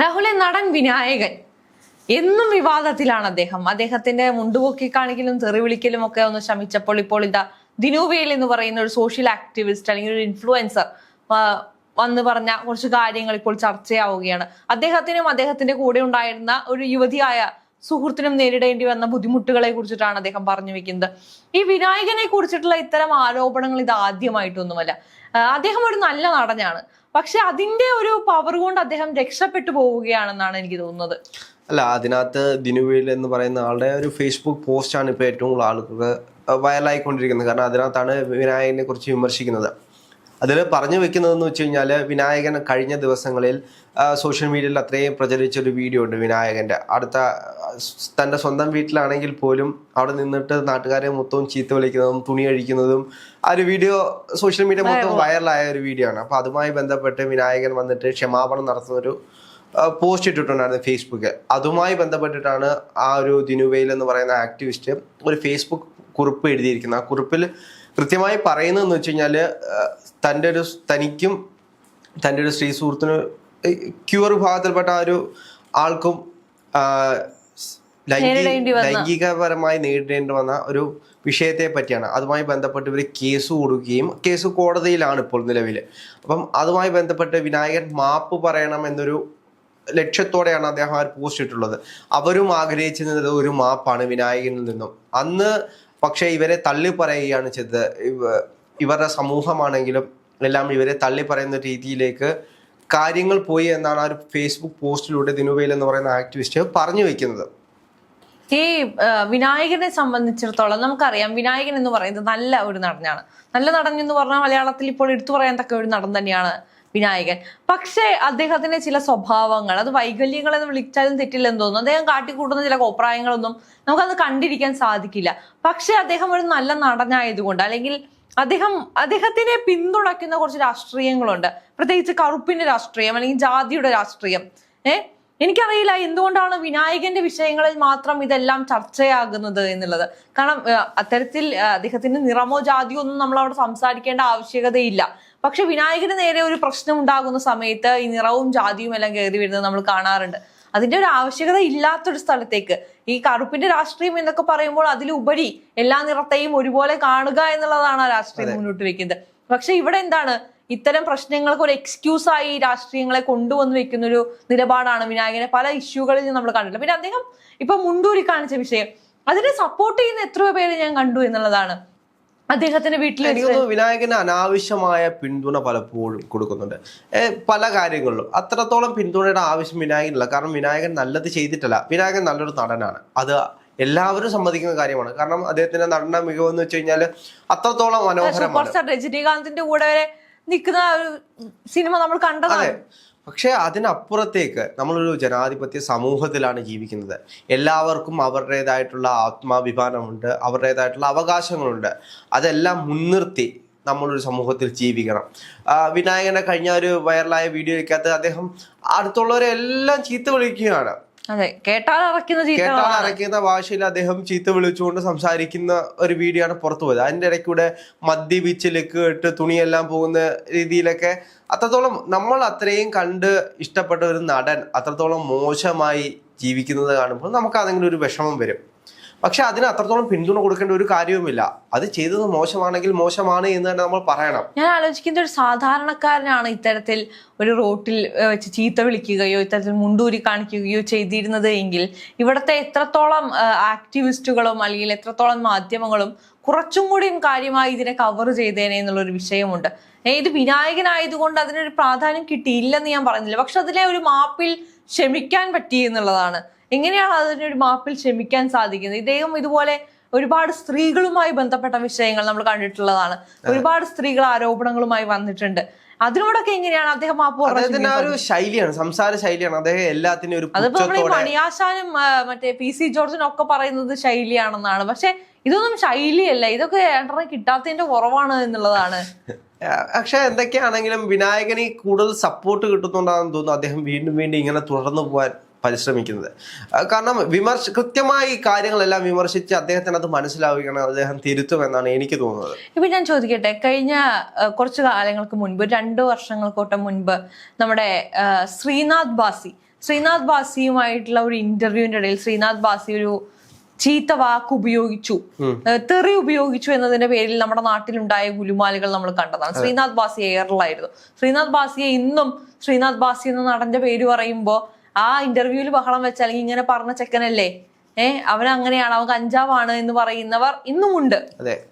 രാഹുലെ നടൻ വിനായകൻ. എന്നും വിവാദത്തിലാണ് അദ്ദേഹം. അദ്ദേഹത്തിന്റെ മുണ്ടുപൊക്കി കാണിക്കലും തെറി വിളിക്കലും ഒക്കെ ഒന്ന് ശമിച്ചപ്പോൾ ഇപ്പോൾ ഇതാ ദിനുവേൽ എന്ന് പറയുന്ന ഒരു സോഷ്യൽ ആക്ടിവിസ്റ്റ് അല്ലെങ്കിൽ ഒരു ഇൻഫ്ലുവൻസർ വന്ന് പറഞ്ഞ കുറച്ച് കാര്യങ്ങൾ ഇപ്പോൾ ചർച്ചയാവുകയാണ്. അദ്ദേഹത്തിനും അദ്ദേഹത്തിന്റെ കൂടെ ഉണ്ടായിരുന്ന ഒരു യുവതിയായ സുഹൃത്തിനും നേരിടേണ്ടി വന്ന ബുദ്ധിമുട്ടുകളെ കുറിച്ചിട്ടാണ് അദ്ദേഹം പറഞ്ഞു വെക്കുന്നത്. ഈ വിനായകനെ കുറിച്ചിട്ടുള്ള ഇത്തരം ആരോപണങ്ങൾ ഇത് ആദ്യമായിട്ടൊന്നുമല്ല. അദ്ദേഹം ഒരു നല്ല നടനാണ്. പക്ഷെ അതിന്റെ ഒരു പവർ കൊണ്ട് അദ്ദേഹം രക്ഷപ്പെട്ടു പോവുകയാണെന്നാണ് എനിക്ക് തോന്നുന്നത്. അല്ല അതിനകത്ത് ദിനുവേൽ എന്ന് പറയുന്ന ആളുടെ ഒരു ഫേസ്ബുക്ക് പോസ്റ്റാണ് ഇപ്പോൾ ഏറ്റവും കൂടുതൽ ആളുകൾക്ക് വൈറലായിക്കൊണ്ടിരിക്കുന്നത് കാരണം അതിനകത്താണ് വിനായകനെ കുറിച്ച് വിമർശിക്കുന്നത്. അതിൽ പറഞ്ഞു വെക്കുന്നതെന്ന് വെച്ച് കഴിഞ്ഞാൽ വിനായകൻ കഴിഞ്ഞ ദിവസങ്ങളിൽ സോഷ്യൽ മീഡിയയിൽ അത്രയും പ്രചരിച്ച ഒരു വീഡിയോ ഉണ്ട് വിനായകന്റെ. അടുത്ത തന്റെ സ്വന്തം വീട്ടിലാണെങ്കിൽ പോലും അവിടെ നിന്നിട്ട് നാട്ടുകാരെ മൊത്തവും ചീത്ത വിളിക്കുന്നതും തുണി അഴിക്കുന്നതും ആ ഒരു വീഡിയോ സോഷ്യൽ മീഡിയ മൊത്തം വൈറലായ ഒരു വീഡിയോ ആണ്. അപ്പോൾ അതുമായി ബന്ധപ്പെട്ട് വിനായകൻ വന്നിട്ട് ക്ഷമാപണം നടത്തുന്ന ഒരു പോസ്റ്റ് ഇട്ടിട്ടുണ്ടായിരുന്നു ഫേസ്ബുക്കിൽ അതുമായി ബന്ധപ്പെട്ടിട്ടാണ് ആ ഒരു ദിനുവെയിൽ എന്ന് പറയുന്ന ആക്ടിവിസ്റ്റ് ഒരു ഫേസ്ബുക്ക് കുറിപ്പ് എഴുതിയിരിക്കുന്നത്. ആ കുറിപ്പിൽ കൃത്യമായി പറയുന്നതെന്ന് വെച്ച് കഴിഞ്ഞാൽ തന്റെ ഒരു തനിക്കും തന്റെ ഒരു സ്ത്രീ സുഹൃത്തിനും ക്യൂർ വിഭാഗത്തിൽപ്പെട്ട ആ ഒരു ആൾക്കും ആ, ലൈംഗി- നേരിടേണ്ടി വന്ന- ലൈംഗികപരമായി നേരിടേണ്ടി വന്ന ഒരു വിഷയത്തെ പറ്റിയാണ്. അതുമായി ബന്ധപ്പെട്ട് ഇവർ കേസ് കൊടുക്കുകയും കേസ് കോടതിയിലാണ് ഇപ്പോൾ നിലവിൽ അപ്പം അതുമായി ബന്ധപ്പെട്ട് വിനായകൻ മാപ്പ് പറയണം എന്നൊരു ലക്ഷ്യത്തോടെയാണ് അദ്ദേഹം ആ പോസ്റ്റ് ഇട്ടുള്ളത് അവരും ആഗ്രഹിച്ചിരുന്നത് ഒരു മാപ്പാണ് വിനായകനിൽ നിന്നും. അന്ന് പക്ഷേ ഇവരെ തള്ളി പറയുകയാണ് ചെയ്തത്. ഇവരുടെ സമൂഹമാണെങ്കിലും എല്ലാം ഇവരെ തള്ളി പറയുന്ന രീതിയിലേക്ക് കാര്യങ്ങൾ പോയി എന്നാണ് ആ ഒരു ഫേസ്ബുക്ക് പോസ്റ്റിലൂടെ ദിനുവേൽ എന്ന് പറയുന്ന ആക്ടിവിസ്റ്റ് പറഞ്ഞു വെക്കുന്നത്. ഈ വിനായകനെ സംബന്ധിച്ചിടത്തോളം നമുക്കറിയാം വിനായകൻ എന്ന് പറയുന്നത് നല്ല ഒരു നടനാണ്. നല്ല നടൻ എന്ന് പറഞ്ഞാൽ മലയാളത്തിൽ ഇപ്പോൾ എടുത്തു പറയാൻ തക്ക ഒരു നടൻ തന്നെയാണ് വിനായകൻ. പക്ഷേ അദ്ദേഹത്തിന്റെ ചില സ്വഭാവങ്ങൾ അത് വൈകല്യങ്ങൾ എന്ന് വിളിച്ചാലും തെറ്റില്ലെന്ന് തോന്നുന്നു. അദ്ദേഹം കാട്ടിക്കൂട്ടുന്ന ചില കോപ്രായങ്ങളൊന്നും നമുക്കത് കണ്ടിരിക്കാൻ സാധിക്കില്ല. പക്ഷേ അദ്ദേഹം ഒരു നല്ല നടനായതുകൊണ്ട് അല്ലെങ്കിൽ അദ്ദേഹം അദ്ദേഹത്തിനെ പിന്തുണയ്ക്കുന്ന കുറച്ച് രാഷ്ട്രീയങ്ങളുണ്ട്. പ്രത്യേകിച്ച് കറുപ്പിന്റെ രാഷ്ട്രീയം അല്ലെങ്കിൽ ജാതിയുടെ രാഷ്ട്രീയം. ഏഹ് എനിക്കറിയില്ല എന്തുകൊണ്ടാണ് വിനായകന്റെ വിഷയങ്ങളിൽ മാത്രം ഇതെല്ലാം ചർച്ചയാകുന്നത് എന്നുള്ളത്. കാരണം അത്തരത്തിൽ അദ്ദേഹത്തിന്റെ നിറമോ ജാതിയോ ഒന്നും നമ്മൾ അവിടെ സംസാരിക്കേണ്ട ആവശ്യകതയില്ല. പക്ഷെ വിനായകന് നേരെ ഒരു പ്രശ്നം ഉണ്ടാകുന്ന സമയത്ത് ഈ നിറവും ജാതിയും എല്ലാം കയറി വരുന്നത് നമ്മൾ കാണാറുണ്ട്. അതിന്റെ ഒരു ആവശ്യകത ഇല്ലാത്തൊരു സ്ഥലത്തേക്ക്. ഈ കറുപ്പിന്റെ രാഷ്ട്രീയം എന്നൊക്കെ പറയുമ്പോൾ അതിലുപരി എല്ലാ നിറത്തെയും ഒരുപോലെ കാണുക എന്നുള്ളതാണ് ആ രാഷ്ട്രീയം മുന്നോട്ട് വെക്കുന്നത്. പക്ഷെ ഇവിടെ എന്താണ്? ഇത്തരം പ്രശ്നങ്ങൾക്ക് ഒരു എക്സ്ക്യൂസായി രാഷ്ട്രീയങ്ങളെ കൊണ്ടുവന്ന് വെക്കുന്ന ഒരു നിലപാടാണ് വിനായകനെ പല ഇഷ്യൂകളിൽ നമ്മൾ കണ്ടിട്ടുള്ളത് പിന്നെ അദ്ദേഹം ഇപ്പൊ മുണ്ടൂരി കാണിച്ച വിഷയം. അതിനെ സപ്പോർട്ട് ചെയ്യുന്ന എത്രയോ പേര് ഞാൻ കണ്ടു എന്നുള്ളതാണ്. അദ്ദേഹത്തിന്റെ വീട്ടിൽ വിനായകന് അനാവശ്യമായ പിന്തുണ പലപ്പോഴും കൊടുക്കുന്നുണ്ട്. പല കാര്യങ്ങളിലും. അത്രത്തോളം പിന്തുണയുടെ ആവശ്യം വിനായകനില്ല. കാരണം വിനായകൻ നല്ലത് ചെയ്തിട്ടല്ല. വിനായകൻ നല്ലൊരു നടനാണ്. അത് എല്ലാവരും സമ്മതിക്കുന്ന കാര്യമാണ്. കാരണം അദ്ദേഹത്തിന്റെ നടന മികവെന്ന് വെച്ച് കഴിഞ്ഞാൽ അത്രത്തോളം മനോഹരമാണ്. രജനീകാന്തിന്റെ കൂടെ വരെ നിൽക്കുന്ന സിനിമ നമ്മൾ കണ്ടതാണ്. പക്ഷേ അതിനപ്പുറത്തേക്ക് നമ്മളൊരു ജനാധിപത്യ സമൂഹത്തിലാണ് ജീവിക്കുന്നത്. എല്ലാവർക്കും അവരുടേതായിട്ടുള്ള ആത്മാഭിമാനമുണ്ട് അവരുടേതായിട്ടുള്ള അവകാശങ്ങളുണ്ട്. അതെല്ലാം മുൻനിർത്തി നമ്മളൊരു സമൂഹത്തിൽ ജീവിക്കണം. വിനായകനെ കഴിഞ്ഞ ഒരു വൈറലായ വീഡിയോയ്ക്കകത്ത് അദ്ദേഹം അടുത്തുള്ളവരെ എല്ലാം ചീത്ത വിളിക്കുകയാണ്. അതെ കേട്ടാൽ അരയ്ക്കുന്ന ഭാഷയിൽ അദ്ദേഹം ചീത്ത വിളിച്ചുകൊണ്ട് സംസാരിക്കുന്ന ഒരു വീഡിയോ ആണ് പുറത്തു പോയത്. അതിന്റെ ഇടയ്ക്കൂടെ മദ്യപിച്ച് ലെക്ക് ഇട്ട് തുണിയെല്ലാം പോകുന്ന രീതിയിലൊക്കെ അത്രത്തോളം നമ്മൾ അത്രയും കണ്ട് ഇഷ്ടപ്പെട്ട ഒരു നടൻ അത്രത്തോളം മോശമായി ജീവിക്കുന്നത് കാണുമ്പോൾ നമുക്ക് അതെങ്കിലും ഒരു വിഷമം വരും. പക്ഷെ അതിന് അത്രത്തോളം പിന്തുണ കൊടുക്കേണ്ട ഒരു കാര്യവുമില്ല. അത് ചെയ്തത് മോശമാണെങ്കിൽ മോശമാണ് എന്ന് തന്നെ നമ്മൾ പറയണം. ഞാൻ ആലോചിക്കുന്ന ഒരു സാധാരണക്കാരനാണ് ഇത്തരത്തിൽ ഒരു റോട്ടിൽ വെച്ച് ചീത്ത വിളിക്കുകയോ ഇത്തരത്തിൽ മുണ്ടൂരി കാണിക്കുകയോ ചെയ്തിരുന്നത് എങ്കിൽ ഇവിടുത്തെ എത്രത്തോളം ആക്ടിവിസ്റ്റുകളും അല്ലെങ്കിൽ എത്രത്തോളം മാധ്യമങ്ങളും കുറച്ചും കൂടിയും കാര്യമായി ഇതിനെ കവർ ചെയ്തേനെ എന്നുള്ളൊരു വിഷയമുണ്ട്. ഇത് വിനായകനായതുകൊണ്ട് അതിനൊരു പ്രാധാന്യം കിട്ടിയില്ലെന്ന് ഞാൻ പറഞ്ഞില്ല. പക്ഷെ അതിലെ ഒരു മാപ്പിൽ ക്ഷമിക്കാൻ പറ്റി എന്നുള്ളതാണ്. എങ്ങനെയാണ് അതിനൊരു മാപ്പിൽ ക്ഷമിക്കാൻ സാധിക്കുന്നത്? ഇദ്ദേഹം ഇതുപോലെ ഒരുപാട് സ്ത്രീകളുമായി ബന്ധപ്പെട്ട വിഷയങ്ങൾ നമ്മൾ കണ്ടിട്ടുള്ളതാണ്. ഒരുപാട് സ്ത്രീകൾ ആരോപണങ്ങളുമായി വന്നിട്ടുണ്ട്. അതിനോടൊക്കെ എങ്ങനെയാണ് അദ്ദേഹം മാപ്പ് പറഞ്ഞത് അദ്ദേഹത്തിന്റെ ആ ഒരു ശൈലിയാണ് സംസാര ശൈലിയാണ്. അദ്ദേഹം എല്ലാത്തിനും ഒരു അതിപ്പോ നമ്മൾ മണിയാശാനും ആ, മറ്റേ പി സി ജോർജിനും ഒക്കെ പറയുന്നത് ശൈലിയാണെന്നാണ്. പക്ഷെ ഇതൊന്നും ശൈലിയല്ല. ഇതൊക്കെ രണ്ടെണ്ണം കിട്ടാത്തതിന്റെ കുറവാണ് എന്നുള്ളതാണ്. പക്ഷെ എന്തൊക്കെയാണെങ്കിലും വിനായകന് കൂടുതൽ സപ്പോർട്ട് കിട്ടുന്നുണ്ടാണെന്ന് തോന്നുന്നു. അദ്ദേഹം വീണ്ടും വീണ്ടും ഇങ്ങനെ തുടർന്നു പോകാൻ പരിശ്രമിക്കുന്നത്. കാരണം വിമർശ കൃത്യമായി കാര്യങ്ങളെല്ലാം വിമർശിച്ച് അദ്ദേഹത്തിന് അത് മനസ്സിലാവുകയാണ് അദ്ദേഹം തിരുത്തുമെന്നാണ് എനിക്ക് തോന്നുന്നത്. ഇപ്പൊ ഞാൻ ചോദിക്കട്ടെ കഴിഞ്ഞ കുറച്ചു കാലങ്ങൾക്ക് മുൻപ് രണ്ടു വർഷങ്ങൾക്കോട്ടം മുൻപ് നമ്മുടെ ശ്രീനാഥ് ബാസി ശ്രീനാഥ് ബാസിയുമായിട്ടുള്ള ഒരു ഇന്റർവ്യൂവിന്റെ ഇടയിൽ ശ്രീനാഥ് ബാസി ഒരു ചീത്ത വാക്ക് ഉപയോഗിച്ചു. തെറി ഉപയോഗിച്ചു എന്നതിന്റെ പേരിൽ നമ്മുടെ നാട്ടിലുണ്ടായ ഗുലുമാലുകൾ നമ്മൾ കണ്ടതാണ്. ശ്രീനാഥ് ബാസി എയറിലായിരുന്നു ശ്രീനാഥ് ബാസിയെ ഇന്നും ശ്രീനാഥ് ബാസി എന്ന നടന്റെ പേര് പറയുമ്പോ ആ ഇന്റർവ്യൂവിൽ ബഹളം വെച്ച അല്ലെങ്കിൽ ഇങ്ങനെ പറഞ്ഞ ചെക്കനല്ലേ? ഏഹ് അവൻ അങ്ങനെയാണ് അവൻ കഞ്ചാവാണ് എന്ന് പറയുന്നവർ ഇന്നുമുണ്ട്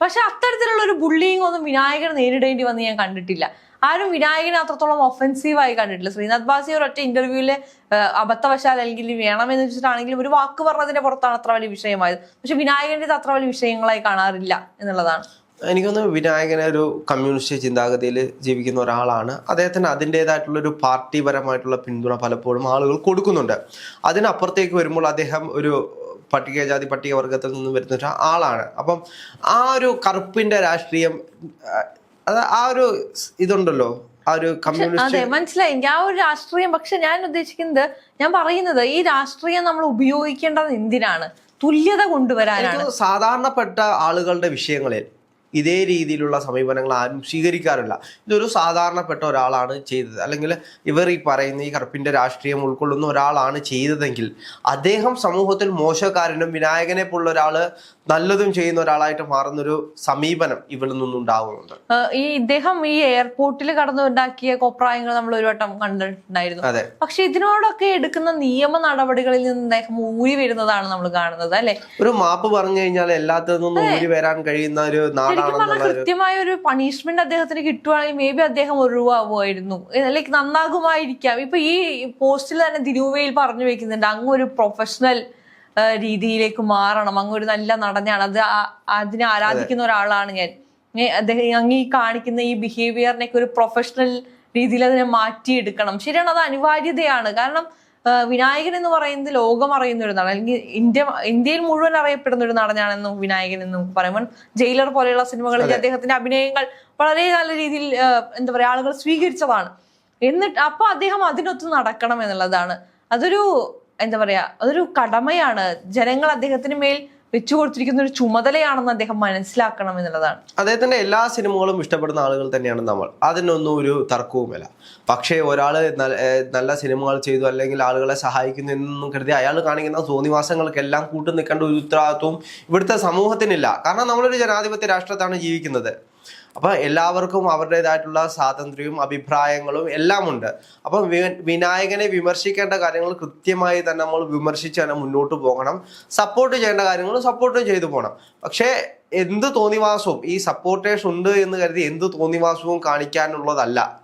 പക്ഷെ അത്തരത്തിലുള്ള ഒരു ബുള്ളിങ് ഒന്നും വിനായകൻ നേരിടേണ്ടി വന്ന് ഞാൻ കണ്ടിട്ടില്ല. ആരും വിനായകനെ അത്രത്തോളം ഒഫൻസീവായി കണ്ടിട്ടില്ല. ശ്രീനാഥ് ബാസി ഒരൊറ്റ ഇന്റർവ്യൂവിൽ അബദ്ധവശാൽ അല്ലെങ്കിൽ വേണമെന്ന് വെച്ചിട്ടാണെങ്കിലും ഒരു വാക്ക് പറഞ്ഞതിന്റെ പുറത്താണ് അത്ര വലിയ വിഷയമായത്. പക്ഷെ വിനായകന്റെ അത്ര വലിയ വിഷയങ്ങളായി കാണാറില്ല എന്നുള്ളതാണ്. എനിക്കൊന്ന് വിനായകനെ ഒരു കമ്മ്യൂണിസ്റ്റ് ചിന്താഗതിയിൽ ജീവിക്കുന്ന ഒരാളാണ്. അദ്ദേഹത്തിന് അതിന്റെതായിട്ടുള്ള ഒരു പാർട്ടിപരമായിട്ടുള്ള പിന്തുണ പലപ്പോഴും ആളുകൾ കൊടുക്കുന്നുണ്ട്. അതിനപ്പുറത്തേക്ക് വരുമ്പോൾ അദ്ദേഹം ഒരു പട്ടികജാതി പട്ടികവർഗത്തിൽ നിന്ന് വരുന്ന ആളാണ്. അപ്പം ആ ഒരു കറുപ്പിന്റെ രാഷ്ട്രീയം ആ, അത് ആ ഒരു ഇതുണ്ടല്ലോ ആ ഒരു കമ്മ്യൂണിസ്റ്റ് അതെ മനസ്സിലായി. ആ ഒരു രാഷ്ട്രീയം പക്ഷെ ഞാൻ ഉദ്ദേശിക്കുന്നത് ഞാൻ പറയുന്നത് ഈ രാഷ്ട്രീയം നമ്മൾ ഉപയോഗിക്കേണ്ടത് എന്തിനാണ്? തുല്യത കൊണ്ടുവരാനാണ്. സാധാരണപ്പെട്ട ആളുകളുടെ വിഷയങ്ങളിൽ ഇതേ രീതിയിലുള്ള സമീപനങ്ങൾ ആരും സ്വീകരിക്കാറില്ല. ഇതൊരു സാധാരണപ്പെട്ട ഒരാളാണ് ചെയ്തത്. അല്ലെങ്കിൽ ഇവർ ഈ പറയുന്ന ഈ കറുപ്പിന്റെ രാഷ്ട്രീയം ഉൾക്കൊള്ളുന്ന ഒരാളാണ് ചെയ്തതെങ്കിൽ അദ്ദേഹം സമൂഹത്തിൽ മോശക്കാരനും വിനായകനെ പോലുള്ള ഒരാൾ നല്ലതും ചെയ്യുന്ന ഒരാളായിട്ട് മാറുന്നൊരു സമീപനം ഇവിടെ നിന്നുണ്ടാവുന്നുണ്ട്. ഈ ഇദ്ദേഹം ഈ എയർപോർട്ടിൽ കടന്നുണ്ടാക്കിയ കോപ്രായങ്ങൾ നമ്മൾ ഒരു വട്ടം കണ്ടിട്ടുണ്ടായിരുന്നു. അതെ. പക്ഷെ ഇതിനോടൊക്കെ എടുക്കുന്ന നിയമ നടപടികളിൽ നിന്ന് അദ്ദേഹം ഊരി വരുന്നതാണ് നമ്മൾ കാണുന്നത് അല്ലെ? ഒരു മാപ്പ് പറഞ്ഞു കഴിഞ്ഞാൽ എല്ലാത്തിൽ നിന്നും ഊരി വരാൻ കഴിയുന്ന ഒരു ശരിക്കും പറഞ്ഞാൽ കൃത്യമായ ഒരു പണിഷ്മെന്റ് അദ്ദേഹത്തിന് കിട്ടുവാണെങ്കിൽ മേ ബി അദ്ദേഹം ഒഴിവാകുമായിരുന്നു ലൈക്ക് നന്നാകുമായിരിക്കാം. ഇപ്പൊ ഈ പോസ്റ്റിൽ തന്നെ ദിനൂവയിൽ പറഞ്ഞു വെക്കുന്നുണ്ട്. അങ്ങ് ഒരു പ്രൊഫഷണൽ രീതിയിലേക്ക് മാറണം. അങ്ങ് ഒരു നല്ല നടനാണ് അത് അതിനെ ആരാധിക്കുന്ന ഒരാളാണ് ഞാൻ. അദ്ദേഹം അങ്ങ് ഈ കാണിക്കുന്ന ഈ ബിഹേവിയറിനെ ഒരു പ്രൊഫഷണൽ രീതിയിൽ അതിനെ മാറ്റിയെടുക്കണം. ശരിയാണ് അത് അനിവാര്യതയാണ്. കാരണം വിനായകൻ എന്ന് പറയുന്നത് ലോകം അറിയുന്ന ഒരു നടൻ. അല്ലെങ്കിൽ ഇന്ത്യ ഇന്ത്യയിൽ മുഴുവൻ അറിയപ്പെടുന്ന ഒരു നടനാണെന്നും വിനായകൻ എന്ന് പറയുമ്പോൾ ജയിലർ പോലെയുള്ള സിനിമകളിൽ അദ്ദേഹത്തിന്റെ അഭിനയങ്ങൾ വളരെ നല്ല രീതിയിൽ എന്താ പറയാ ആളുകൾ സ്വീകരിച്ചതാണ്. എന്നിട്ട് അപ്പൊ അദ്ദേഹം അതിനൊത്ത് നടക്കണം എന്നുള്ളതാണ്. അതൊരു എന്താ പറയാ അതൊരു കടമയാണ്. ജനങ്ങൾ അദ്ദേഹത്തിന് മേൽ വെച്ചു കൊടുത്തിരിക്കുന്ന ഒരു ചുമതലയാണെന്ന് അദ്ദേഹം മനസ്സിലാക്കണം എന്നുള്ളതാണ്. അദ്ദേഹത്തിന്റെ എല്ലാ സിനിമകളും ഇഷ്ടപ്പെടുന്ന ആളുകൾ തന്നെയാണ് നമ്മൾ. അതിനൊന്നും ഒരു തർക്കവുമില്ല പക്ഷേ ഒരാൾ നല്ല സിനിമകൾ ചെയ്തു അല്ലെങ്കിൽ ആളുകളെ സഹായിക്കുന്നു എന്നൊന്നും കരുതി അയാൾ കാണിക്കുന്ന തോന്നിവാസങ്ങൾക്കെല്ലാം കൂട്ടു നിൽക്കേണ്ട ഒരു ഉത്തരവാദിത്വവും ഇവിടുത്തെ സമൂഹത്തിനില്ല. കാരണം നമ്മളൊരു ജനാധിപത്യ രാഷ്ട്രത്താണ് ജീവിക്കുന്നത്. അപ്പൊ എല്ലാവർക്കും അവരുടേതായിട്ടുള്ള സ്വാതന്ത്ര്യവും അഭിപ്രായങ്ങളും എല്ലാം ഉണ്ട് അപ്പൊ വിനായകനെ വിമർശിക്കേണ്ട കാര്യങ്ങൾ കൃത്യമായി തന്നെ നമ്മൾ വിമർശിച്ച് തന്നെ മുന്നോട്ട് പോകണം. സപ്പോർട്ട് ചെയ്യേണ്ട കാര്യങ്ങൾ സപ്പോർട്ടും ചെയ്തു പോകണം. പക്ഷേ എന്ത് തോന്നിവാസവും ഈ സപ്പോർട്ടേഴ്സ് ഉണ്ട് എന്ന് കരുതി എന്ത് തോന്നിവാസവും കാണിക്കാനുള്ളതല്ല.